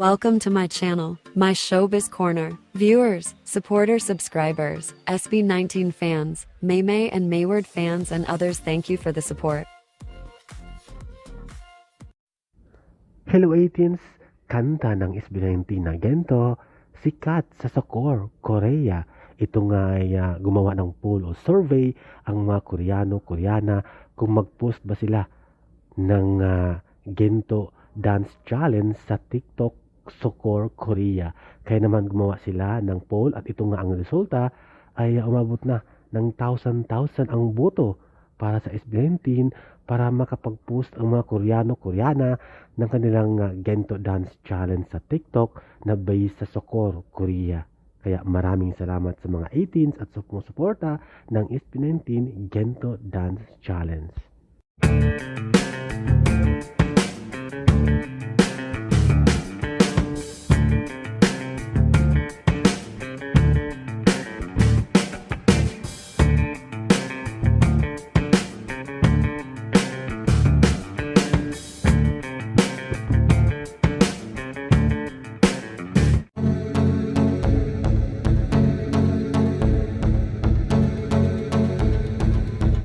Welcome to my channel, my Showbiz Corner. Viewers, supporters, subscribers, SB19 fans, Maymay and Mayward fans, and others, thank you for the support. Hello 18s! Kanta ng SB19 na Gento, sikat sa Sokor, Korea. Ito nga ay ah, gumawa ng poll o survey ang mga Koreano, Koreana kung mag-post ba sila ng ah, Gento Dance Challenge sa TikTok Sokor, Korea. Kaya naman gumawa sila ng poll at ito nga ang resulta ay ah, umabot na ng 1,000-1,000 ang boto para sa SB19 para makapag-post ang mga Koreano, Koreana ng kanilang uh, Gento Dance Challenge sa TikTok na based sa Sokor, Korea. Kaya maraming salamat sa mga 18s at sumusuporta ng SB19 Gento Dance Challenge.